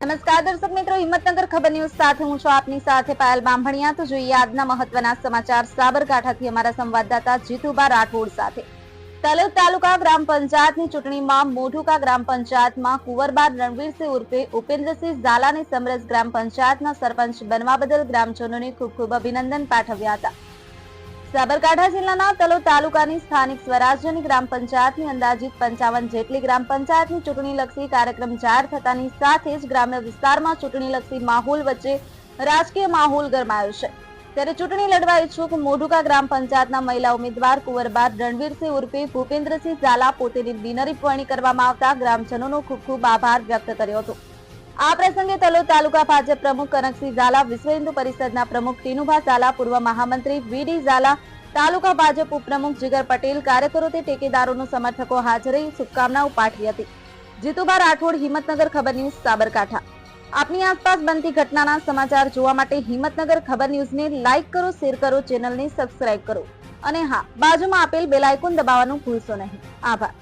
હિંમતનગર ખબર ન્યૂઝ સાથે હું છું આપની સાથે પાયલ બાંભણિયા તો જોઈએ આજના મહત્વના સમાચાર. સાબરકાંઠાથી અમારા સંવાદદાતા જીતુબા રાઠોડ સાથે. તલોદ તાલુકા ગ્રામ પંચાયતની ચૂંટણીમાં મોઢુકા ગ્રામ પંચાયતમાં કુંવરબાર રણવીરસિંહ ઉર્ફે ઉપેન્દ્રસિંહ ઝાલાને સમરસ ગ્રામ પંચાયતના સરપંચ બનવા બદલ ગ્રામજનોને ખૂબ ખૂબ અભિનંદન પાઠવ્યા હતા. સાબરકાંઠા જિલ્લાના તલોદ તાલુકાની સ્થાનિક સ્વરાજ્યની ગ્રામ પંચાયતની અંદાજિત પંચાવન જેટલી ગ્રામ પંચાયતની ચૂંટણીલક્ષી કાર્યક્રમ જાહેર થતાની સાથે જ ગ્રામ્ય વિસ્તારમાં ચૂંટણીલક્ષી માહોલ વચ્ચે રાજકીય માહોલ ગરમાયો છે. ત્યારે ચૂંટણી લડવા ઈચ્છુક મોઢુકા ગ્રામ પંચાયતના મહિલા ઉમેદવાર કુંવરબાર રણવીરસિંહ ઉર્ફે ભૂપેન્દ્રસિંહ ઝાલા પોતેની બિનહરીફવણી કરવામાં આવતા ગ્રામજનોનો ખૂબ ખૂબ આભાર વ્યક્ત કર્યો હતો. આ પ્રસંગે તલોદ તાલુકા ભાજપ પ્રમુખ કનકસિંહ ઝાલા, વિશ્વ હિન્દુ પરિષદના પ્રમુખ ટીનુભા ઝાલા, પૂર્વ મહામંત્રી વીડી ઝાલા, તાલુકા ભાજપ ઉપપ્રમુખ જીગર પટેલ કાર્યકરો તે ટેકેદારોનો સમર્થકો હાજર રહી શુભકામનાઓ પાઠવી હતી. જીતુભા રાઠોડ, હિંમતનગર ખબર ન્યૂઝ, સાબરકાંઠા. આપની આસપાસ બનતી ઘટનાના સમાચાર જોવા માટે હિંમતનગર ખબર ન્યૂઝને લાઇક કરો, શેર કરો, ચેનલને સબસ્ક્રાઇબ કરો. અને હા, બાજુમાં આપેલ બેલ દબાવવાનું ભૂલશો નહીં. આભાર.